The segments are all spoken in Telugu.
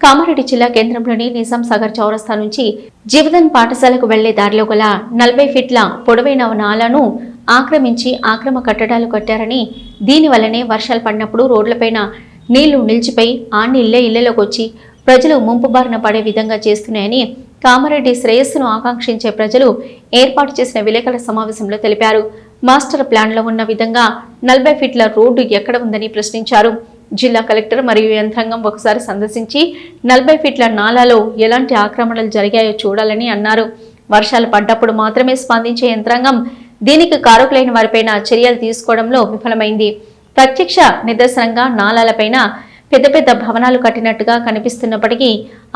కామారెడ్డి జిల్లా కేంద్రంలోని నిజాం సాగర్ చౌరస్తా నుంచి జీవదన్ పాఠశాలకు వెళ్ళే దారిలో గల నలభై ఫీట్ల పొడవైన నాలను ఆక్రమించి ఆక్రమ కట్టడాలు కట్టారని దీనివల్లనే వర్షాలు పడినప్పుడు రోడ్లపైన నీళ్ళు నిలిచిపోయి ఆ నీళ్ళే ఇళ్ళలోకి వచ్చి ప్రజలు ముంపు బారిన పడే విధంగా చేస్తున్నాయని కామారెడ్డి శ్రేయస్సును ఆకాంక్షించే ప్రజలు ఏర్పాటు చేసిన విలేకరుల సమావేశంలో తెలిపారు. మాస్టర్ ప్లాన్లో ఉన్న విధంగా నలభై ఫీట్ల రోడ్డు ఎక్కడ ఉందని ప్రశ్నించారు. జిల్లా కలెక్టర్ మరియు యంత్రాంగం ఒకసారి సందర్శించి నలభై ఫీట్ల నాలాలో ఎలాంటి ఆక్రమణలు జరిగాయో చూడాలని అన్నారు. వర్షాలు పడ్డప్పుడు మాత్రమే స్పందించే యంత్రాంగం దీనికి కారకులైన వారిపైన చర్యలు తీసుకోవడంలో విఫలమైంది. ప్రత్యక్ష నిదర్శనంగా నాలాలపైన పెద్ద పెద్ద భవనాలు కట్టినట్టుగా కనిపిస్తున్నప్పటికీ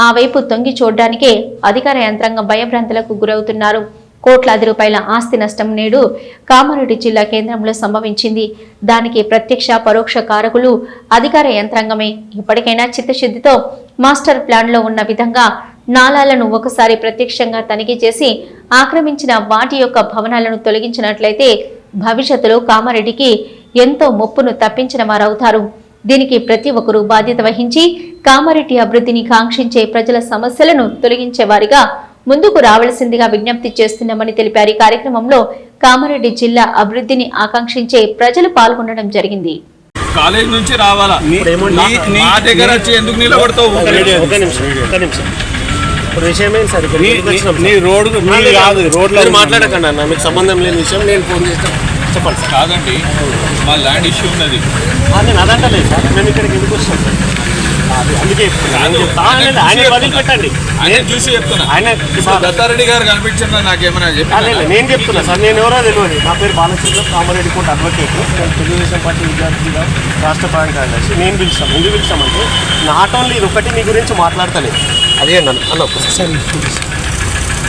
ఆ వైపు తొంగి చూడడానికే అధికార యంత్రాంగం భయభ్రాంతులకు గురవుతున్నారు. కోట్లాది రూపాయల ఆస్తి నష్టం నేడు కామారెడ్డి జిల్లా కేంద్రంలో సంభవించింది. దానికి ప్రత్యక్ష పరోక్ష కారకులు అధికార యంత్రాంగమే. ఇప్పటికైనా చిత్తశుద్ధితో మాస్టర్ ప్లాన్లో ఉన్న విధంగా నాలాలను ఒకసారి ప్రత్యక్షంగా తనిఖీ చేసి ఆక్రమించిన వాటి యొక్క భవనాలను తొలగించినట్లయితే భవిష్యత్తులో కామారెడ్డికి ఎంతో ముప్పును తప్పించిన వారవుతారు. దీనికి ప్రతి ఒక్కరూ బాధ్యత వహించి కామారెడ్డి అభివృద్ధిని కాంక్షించే ప్రజల సమస్యలను తొలగించేవారిగా ముందుకు రావలసిందిగా విజ్ఞప్తి చేస్తున్నామని తెలిపారు. ఈ కార్యక్రమంలో కామారెడ్డి జిల్లా అభివృద్ధిని ఆకాంక్షించే ప్రజలు పాల్గొనడం జరిగింది. కాలేజ్ నుంచి రావాలా? నీ- దగ్గర వచ్చి ఎందుకు నిలబడతావు? ఇప్పుడు విషయం ఏంటి సార్? రోడ్డు కాదు రోడ్లో మాట్లాడకండి అన్న. మీకు సంబంధం లేని విషయం నేను ఫోన్ చేస్తాను చెప్పండి సార్. కాదండి మా ల్యాండ్ ఇష్యూ ఉన్నది. నేను అదంటలేదు సార్. మేము ఇక్కడికి ఎందుకు వచ్చాం సార్? అందుకే. ఆయన ఆయన చూసి వదిలిపెట్టండి ఆయన చూసి చెప్తున్నా. ఆయన ఇప్పుడు సార్ దత్తారెడ్డి గారు కనిపించిందా? నాకేమైనా ఆ, చెప్పి నేను చెప్తున్నా సార్. నేను ఎవరో తెలియదు. నా పేరు బాలచంద్ర కామారెడ్డి కోట అడ్వకేట్. నేను తెలుగుదేశం పార్టీ విద్యార్థిగా రాష్ట్ర ప్రధాన కార్యదర్శి. నేను పిలుస్తాను. ఎందుకు పిలుస్తామంటే నాట్ ఓన్లీ ఇది ఒకటి మీ గురించి మాట్లాడతలేదు. అదే అన్న అన్న ఒకసారి.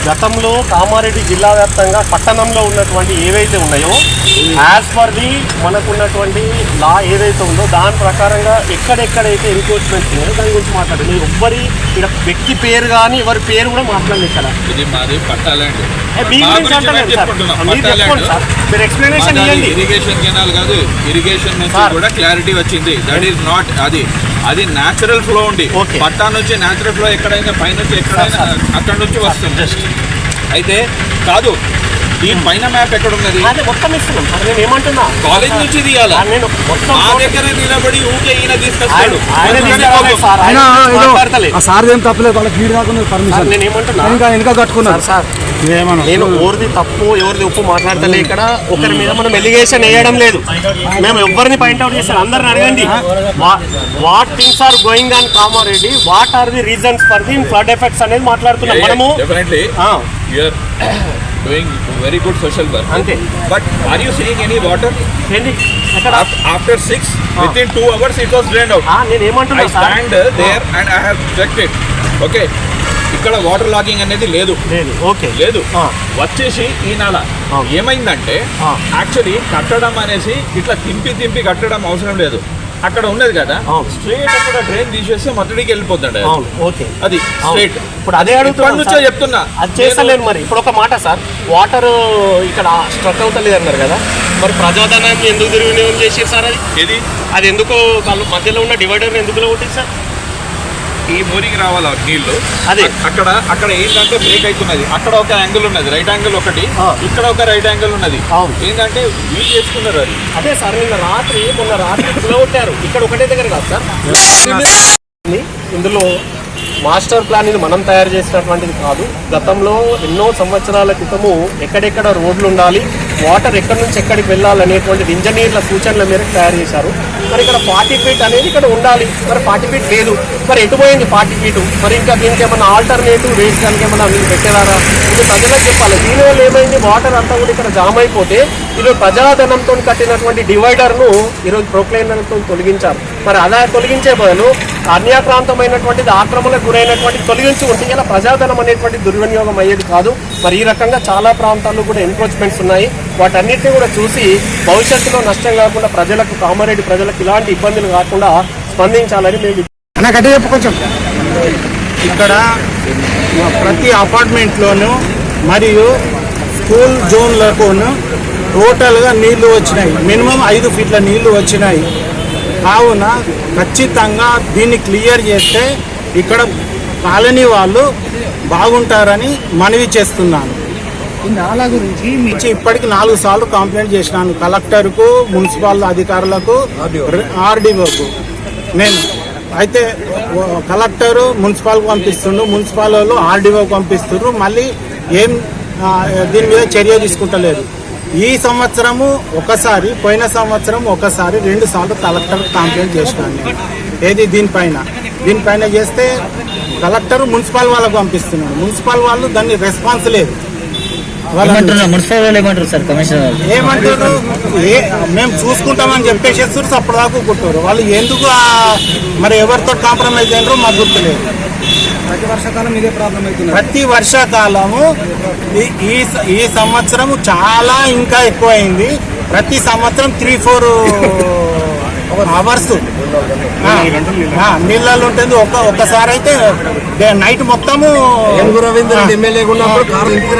గతంలో కామారెడ్డి జిల్లా వ్యాప్తంగా పట్టణంలో ఉన్నటువంటి ఏవైతే ఉన్నాయో యాజ్ పర్ ది మనకున్నటువంటి లా ఏదైతే ఉందో దాని ప్రకారంగా ఎక్కడెక్కడైతే ఎన్క్రోచ్మెంట్ ఉన్నాయో దాని గురించి మాట్లాడండి. మీరు ఎవ్వరి ఇక్కడ వ్యక్తి పేరు కానీ ఎవరి పేరు కూడా మాట్లాడలేదు ఇక్కడ. ఇది మాది పట్టా ల్యాండ్ ఏ, మీ గురించి అంటలేదు సార్. మీరు చెప్పుకోండి సార్. మీరు ఎక్స్ప్లెనేషన్ ఇవ్వండి ఇరిగేషన్ కెనాల్ కాదు ఇరిగేషన్ నుంచి. కూడా క్లారిటీ వచ్చింది. దట్ ఈస్ నాట్ అది. అది న్యాచురల్ ఫ్లో ఉంది. పట్టా నుంచి న్యాచురల్ ఫ్లో ఎక్కడైనా పైనుంచి ఎక్కడైనా అక్కడ నుంచి వస్తుంది. జస్ట్ అయితే కాదు ఈ పైన మ్యాప్ ఎక్కడ ఉన్నది అదే మొత్తం ఇస్తున్నాం. నేను ఏమంటున్నా? కాలేజ్ నుంచి తీయాలా. నేను మొత్తం మా దగ్గర నిలబడి ఊకే ఈయన తీసుకొస్తాడు. ఆయన- తీసుకురావాలి. సార్ ఆయన ఆయన ఏదో మాట్లాడతలేదు. ఆ సార్ ఏం తప్పలేదు వాళ్ళకి వీడు రాకుండా పర్మిషన్ నేను ఏమంటున్నా? ఇంకా వెనక కట్టుకున్నారు సార్ నేను ఎవరిది తప్పు ఎవరిది ఉప్పు మాట్లాడతలే ఇక్కడ. ఒకరి మీద మనం ఎలిగేషన్ వేయడం లేదు. మేము ఎవరిని పాయింట్అవుట్ చేస్తాం అందరిని అడగండి. What things are going on Kamareddy? What are the reasons for the flood effects అనేది మాట్లాడుతున్నాం. మనము you are doing very good social work అంతే. But are you seeing any water after six within two hours it was drain out నేను ఏమంటున్నా stand there and I have checked it okay ఇక్కడ వాటర్ లాగింగ్ అనేది లేదు. లేదు. ఓకే. లేదు. వచ్చేసి ఈ నెల. ఏమైందంటే. యాక్చువల్లీ కట్టడం అనేసి ఇట్లా తింపి తింపి కట్టడం అవసరం లేదు. అక్కడ ఉన్నది కదా. స్ట్రేట్ అక్కడ డ్రైన్ తీసేస్తే మతడికి వెళ్ళిపోతాడు. అవును ఓకే. అది. స్ట్రేట్. ఇప్పుడు అదే అడుగుతున్నా నుంచో చెప్తున్నా. అది చేస్తలేను మరి. ఇప్పుడు ఒక మాట సార్. వాటర్ ఇక్కడ స్ట్రక్ అవుతలేదు అన్నారు కదా. మరి ప్రజాధనాన్ని ఎందుకు దుర్వినియోగం చేసారు సార్ అది? ఇది అది ఎందుకు మధ్యలో ఉన్న డివైడర్ ఎందుకు కొట్టింది సార్? ఈ మూరికి రావాలి నీళ్ళు. అదే. అక్కడ అక్కడ ఏంటంటే బ్రేక్ అవుతున్నది. అక్కడ ఒక యాంగిల్ ఉన్నది. రైట్ యాంగిల్ ఒకటి. ఇక్కడ ఒక రైట్ యాంగిల్ ఉన్నది. ఏంటంటే వీలు చేసుకున్నారు అది. అదే సార్ నిన్న రాత్రి మొన్న రాత్రి కొట్టారు. ఇక్కడ ఒకటే దగ్గర కాదు సార్. ఇందులో మాస్టర్ ప్లాన్ ఇది మనం తయారు చేసినటువంటిది కాదు. గతంలో ఎన్నో సంవత్సరాల క్రితము ఎక్కడెక్కడ రోడ్లు ఉండాలి వాటర్ ఎక్కడి నుంచి ఎక్కడికి వెళ్ళాలనేటువంటిది ఇంజనీర్ల సూచనల మేరకు తయారు చేశారు. మరి ఇక్కడ ఫార్టీ ఫీట్ అనేది ఇక్కడ ఉండాలి. మరి ఫార్టీ ఫీట్ లేదు. మరి ఎటు పోయింది ఫార్టీ ఫీట్? మరి ఇంకా దీనికి ఏమన్నా ఆల్టర్నేటివ్ వేస్ దానికి ఏమన్నా మీరు పెట్టారా ఇది ప్రజలకు చెప్పాలి. దీనివల్ల ఏమైంది? వాటర్ అంతా కూడా ఇక్కడ జామ్ అయిపోతే ఈరోజు ప్రజాధనంతో కట్టినటువంటి డివైడర్ను ఈరోజు ప్రొక్లైనర్తో తొలగించారు. మరి అలా తొలగించే బదులు అన్యాక్రాంతమైనటువంటిది ఆక్రమణకు గురైనటువంటి తొలగించి ఉంటే ఇలా ప్రజాధనం అనేటువంటి దుర్వినియోగం అయ్యేది కాదు. మరి ఈ రకంగా చాలా ప్రాంతాల్లో కూడా ఎన్క్రోచ్మెంట్స్ ఉన్నాయి. వాటన్నిటిని కూడా చూసి భవిష్యత్తులో నష్టం కాకుండా ప్రజలకు కామారెడ్డి ప్రజలకు ఇలాంటి ఇబ్బందులు కాకుండా స్పందించాలని మేము చెప్పు కొంచెం. ఇక్కడ ప్రతి అపార్ట్మెంట్లోనూ మరియు స్కూల్ జోన్లకును టోటల్గా నీళ్ళు వచ్చినాయి. మినిమం ఐదు ఫీట్ల నీళ్ళు వచ్చినాయి. కావున ఖచ్చితంగా దీన్ని క్లియర్ చేస్తే ఇక్కడ కాలనీ వాళ్ళు బాగుంటారని మనవి చేస్తున్నాను. ఈ నాలా గురించి ఇప్పటికి నాలుగు సార్లు కంప్లైంట్ చేసినాను. కలెక్టర్కు మున్సిపల్ అధికారులకు ఆర్డీఓకు. నేను అయితే కలెక్టరు మున్సిపాల్కి పంపిస్తుండ్రు మున్సిపల్ వాళ్ళు ఆర్డీఓకి పంపిస్తుండ్రు. మళ్ళీ ఏం దీని మీద చర్య తీసుకుంటలేదు. ఈ సంవత్సరము ఒకసారి పోయిన సంవత్సరం ఒకసారి రెండు సార్లు కలెక్టర్ కంప్లైంట్ చేసినాను నేను. ఏది దీనిపైన? దీనిపైన చేస్తే కలెక్టర్ మున్సిపల్ వాళ్ళకు పంపిస్తున్నాడు. మున్సిపల్ వాళ్ళు దాన్ని రెస్పాన్స్ లేదు. మున్సిపల్ వాళ్ళు ఏమంటారు సార్? కమిషనర్ వాళ్ళు? ఏమంటారు? ఏ మేము చూసుకుంటామని చెప్పేసేస్తారు అప్పటిదాకా కుట్టారు వాళ్ళు ఎందుకు మరి ఎవరితో కాంప్రమైజ్ అయినారో మాకు గుర్తులేదు. ప్రతి వర్షాకాలం ఇదే ప్రాబ్లం అవుతుంది ప్రతి వర్షాకాలము ఈ- ఈ స- ఈ సంవత్సరం చాలా ఇంకా ఎక్కువైంది. ప్రతి సంవత్సరం త్రీ ఫోర్ అవర్స్ నీళ్ళలో ఉంటుంది. ఒక ఒక్కసారి అయితే నైట్ మొత్తము రవీంద్ర ఎమ్మెల్యే ఉన్నప్పుడు కారు ఇంటికి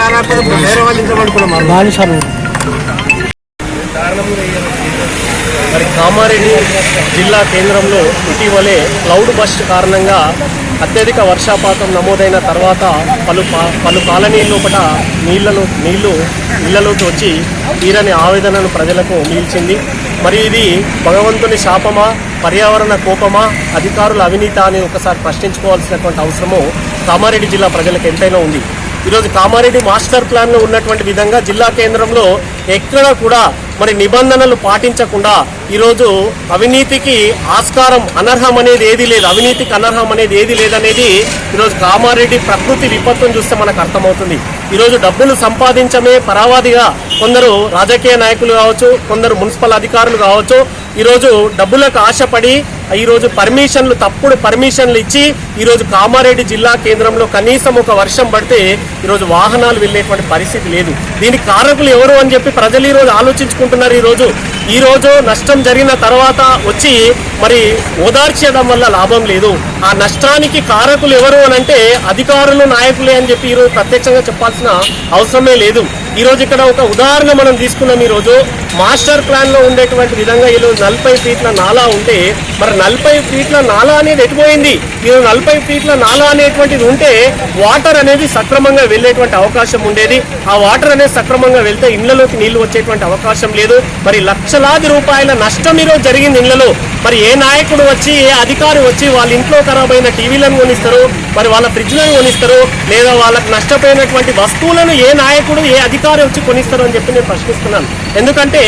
వేరే వాళ్ళు ఇంట్లో మరి కామారెడ్డి జిల్లా కేంద్రంలో ఇటీవలే క్లౌడ్ బస్ట్ కారణంగా అత్యధిక వర్షాపాతం నమోదైన తర్వాత పలు పా- పలు కాలనీ లోపల నీళ్ళను నీళ్ళు ఇళ్ళలోకి వచ్చి తీరని ఆవేదనను ప్రజలకు మిగిల్చింది మరి ఇది భగవంతుని శాపమా పర్యావరణ కోపమా అధికారుల అవినీత అని ఒకసారి ప్రశ్నించుకోవాల్సినటువంటి అవసరము కామారెడ్డి జిల్లా ప్రజలకు ఎంతైనా ఉంది. ఈరోజు కామారెడ్డి మాస్టర్ ప్లాన్లో ఉన్నటువంటి విధంగా జిల్లా కేంద్రంలో ఎక్కడ కూడా మరి నిబంధనలు పాటించకుండా ఈరోజు అవినీతికి ఆస్కారం అనర్హం అనేది ఏది లేదు. అవినీతికి అనర్హం అనేది ఏది లేదనేది ఈరోజు కామారెడ్డి ప్రకృతి విపత్తును చూస్తే మనకు అర్థమవుతుంది. ఈరోజు డబ్బులు సంపాదించమే పరావాదిగా కొందరు రాజకీయ నాయకులు కావచ్చు కొందరు మున్సిపల్ అధికారులు కావచ్చు ఈరోజు డబ్బులకు ఆశపడి ఈరోజు పర్మిషన్లు తప్పుడు పర్మిషన్లు ఇచ్చి ఈరోజు కామారెడ్డి జిల్లా కేంద్రంలో కనీసం ఒక వర్షం పడితే ఈరోజు వాహనాలు వెళ్ళేటువంటి పరిస్థితి లేదు. దీనికి కారకులు ఎవరు అని చెప్పి ప్రజలు ఈరోజు ఆలోచించుకుంటున్నారు. ఈరోజు ఈరోజు నష్టం జరిగిన తర్వాత వచ్చి మరి ఓదార్చేయడం వల్ల లాభం లేదు. ఆ నష్టానికి కారకులు ఎవరు అని అంటే అధికారులు నాయకులే అని చెప్పి ఈరోజు ప్రత్యక్షంగా చెప్పాల్సిన అవసరమే లేదు. ఈరోజు ఇక్కడ ఒక ఉదాహరణ మనం తీసుకున్నాం ఈ రోజు మాస్టర్ ప్లాన్లో ఉండేటువంటి విధంగా ఈరోజు నలభై ఫీట్ల నాలా ఉంటే మరి నలభై ఫీట్ల నాలా అనేది ఎటుపోయింది ఈరోజు నలభై ఫీట్ల నాలా అనేటువంటిది ఉంటే వాటర్ అనేది సక్రమంగా వెళ్ళేటువంటి అవకాశం ఉండేది. ఆ వాటర్ అనేది సక్రమంగా వెళ్తే ఇళ్ళలోకి నీళ్ళు వచ్చేటువంటి అవకాశం లేదు. మరి లక్షలాది రూపాయల నష్టం ఈరోజు జరిగింది ఇళ్ళలో మరి ఏ నాయకుడు వచ్చి ఏ అధికారి వచ్చి వాళ్ళ ఇంట్లో ఖరాబ్ అయిన టీవీలను కొనిస్తారు? మరి వాళ్ళ ఫ్రిడ్జ్లను కొనిస్తారు? లేదా వాళ్ళకి నష్టపోయినటువంటి వస్తువులను ఏ నాయకుడు ఏ అధికారి వచ్చి కొనిస్తారు అని చెప్పి నేను ప్రశ్నిస్తున్నాను. ఎందుకంటే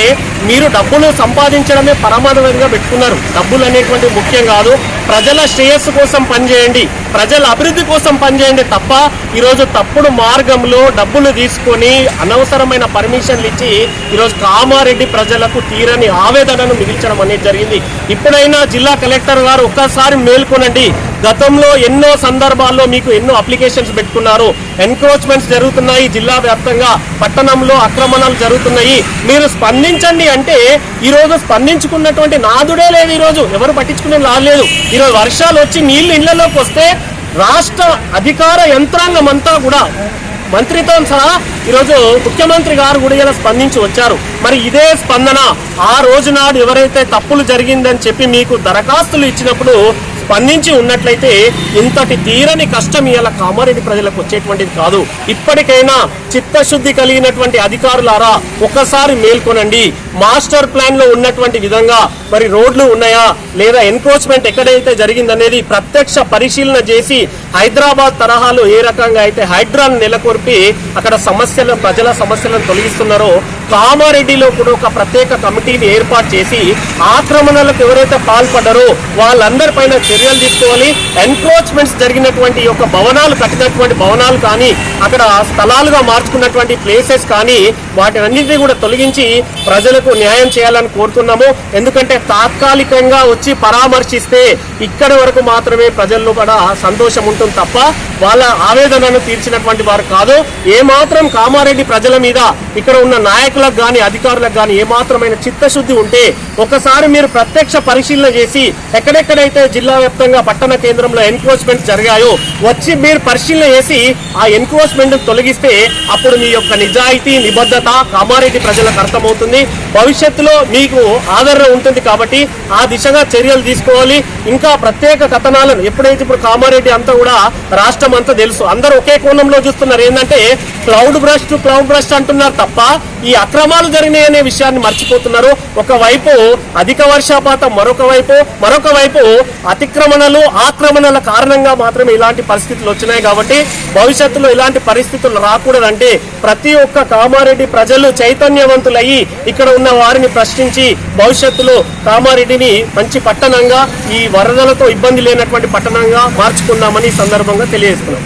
మీరు డబ్బులు సంపాదించడమే పరమాధమైనగా పెట్టుకున్నారు. డబ్బులు అనేటువంటి ముఖ్యం కాదు. ప్రజల శ్రేయస్సు కోసం పనిచేయండి. ప్రజల అభివృద్ధి కోసం పనిచేయండి తప్ప ఈరోజు తప్పుడు మార్గంలో డబ్బులు తీసుకొని అనవసరమైన పర్మిషన్లు ఇచ్చి ఈరోజు కామారెడ్డి ప్రజలకు తీరని ఆవేదనను మిగిల్చడం అనేది జరిగింది. ఇప్పుడైనా జిల్లా కలెక్టర్ గారు ఒక్కసారి మేల్కొనండి. గతంలో ఎన్నో సందర్భాల్లో మీకు ఎన్నో అప్లికేషన్స్ పెట్టుకున్నారు. ఎన్క్రోచ్మెంట్స్ జరుగుతున్నాయి. జిల్లా వ్యాప్తంగా పట్టణంలో ఆక్రమణలు జరుగుతున్నాయి. మీరు స్పందించండి అంటే ఈరోజు స్పందించుకున్నటువంటి నాదుడే లేదు ఈరోజు. ఎవరు పట్టించుకునే రాలేదు ఈరోజు వర్షాలు వచ్చి నీళ్ళు ఇళ్ళలోకి వస్తే రాష్ట్ర అధికార యంత్రాంగం అంతా కూడా మంత్రితో సహా ఈరోజు ముఖ్యమంత్రి గారు కూడా ఇలా స్పందించి వచ్చారు. మరి ఇదే స్పందన ఆ రోజు నాడు ఎవరైతే తప్పులు జరిగిందని చెప్పి మీకు దరఖాస్తులు ఇచ్చినప్పుడు స్పందించి ఉన్నట్లయితే ఇంతటి తీరని కష్టం ఇవాళ కామారెడ్డి ప్రజలకు వచ్చేటువంటిది కాదు. ఇప్పటికైనా చిత్తశుద్ధి కలిగినటువంటి అధికారులారా ఒకసారి మేల్కొనండి. మాస్టర్ ప్లాన్లో ఉన్నటువంటి విధంగా మరి రోడ్లు ఉన్నాయా లేదా ఎన్క్రోచ్మెంట్ ఎక్కడైతే జరిగిందనేది ప్రత్యక్ష పరిశీలన చేసి హైదరాబాద్ తరహాలో ఏ రకంగా అయితే హైడ్రాన్ నెలకొల్పి అక్కడ సమస్యలను ప్రజల సమస్యలను తొలగిస్తున్నారో కామారెడ్డిలో కూడా ఒక ప్రత్యేక కమిటీని ఏర్పాటు చేసి ఆక్రమణలకు ఎవరైతే పాల్పడ్డారో వాళ్ళందరిపైన చర్యలు తీసుకోవాలి. ఎన్క్రోచ్మెంట్స్ జరిగినటువంటి యొక్క భవనాలు కట్టినటువంటి భవనాలు కానీ అక్కడ స్థలాలుగా మార్చుకున్నటువంటి ప్లేసెస్ కానీ వాటి అన్నింటినీ కూడా తొలగించి ప్రజలకు న్యాయం చేయాలని కోరుతున్నాము. ఎందుకంటే తాత్కాలికంగా వచ్చి పరామర్శిస్తే ఇక్కడి వరకు మాత్రమే ప్రజల్లో కూడా సంతోషం ఉంటుంది తప్ప వాళ్ళ ఆవేదనను తీర్చినటువంటి వారు కాదు. ఏ మాత్రం కామారెడ్డి ప్రజల మీద ఇక్కడ ఉన్న నాయకులకు కానీ అధికారులకు కానీ ఏ మాత్రమైన చిత్తశుద్ధి ఉంటే ఒకసారి మీరు ప్రత్యక్ష పరిశీలన చేసి ఎక్కడెక్కడైతే జిల్లా వ్యాప్తంగా పట్టణ కేంద్రంలో ఎన్క్రోచ్మెంట్ జరిగాయో వచ్చి మీరు పరిశీలన చేసి ఆ ఎన్క్రోచ్మెంట్ తొలగిస్తే అప్పుడు మీ యొక్క నిజాయితీ నిబద్ధత మాట కామారెడ్డి ప్రజలకు అర్థమవుతుంది. భవిష్యత్తులో మీకు ఆదరణ ఉంటుంది కాబట్టి ఆ దిశగా చర్యలు తీసుకోవాలి. ఇంకా ప్రత్యేక కథనాలను ఎప్పుడైతే ఇప్పుడు కామారెడ్డి అంతా కూడా రాష్ట్రం అంతా తెలుసు. అందరూ ఒకే కోణంలో చూస్తున్నారు. ఏంటంటే క్లౌడ్ బ్రష్ క్లౌడ్ బ్రష్ అంటున్నారు తప్ప ఈ అక్రమాలు జరిగినాయి అనే విషయాన్ని మర్చిపోతున్నారు. ఒకవైపు అధిక వర్షపాతం మరొక వైపు మరొక వైపు అతిక్రమణలు ఆక్రమణల కారణంగా మాత్రమే ఇలాంటి పరిస్థితులు వచ్చినాయి కాబట్టి భవిష్యత్తులో ఇలాంటి పరిస్థితులు రాకూడదంటే ప్రతి ఒక్క కామారెడ్డి ప్రజలు చైతన్యవంతులయ్యి ఇక్కడ ఉన్న వారిని ప్రశ్నించి భవిష్యత్తులో కామారెడ్డిని మంచి పట్టణంగా ఈ వరదలతో ఇబ్బంది లేనటువంటి పట్టణంగా మార్చుకుందామని ఈ సందర్భంగా తెలియజేస్తున్నాం.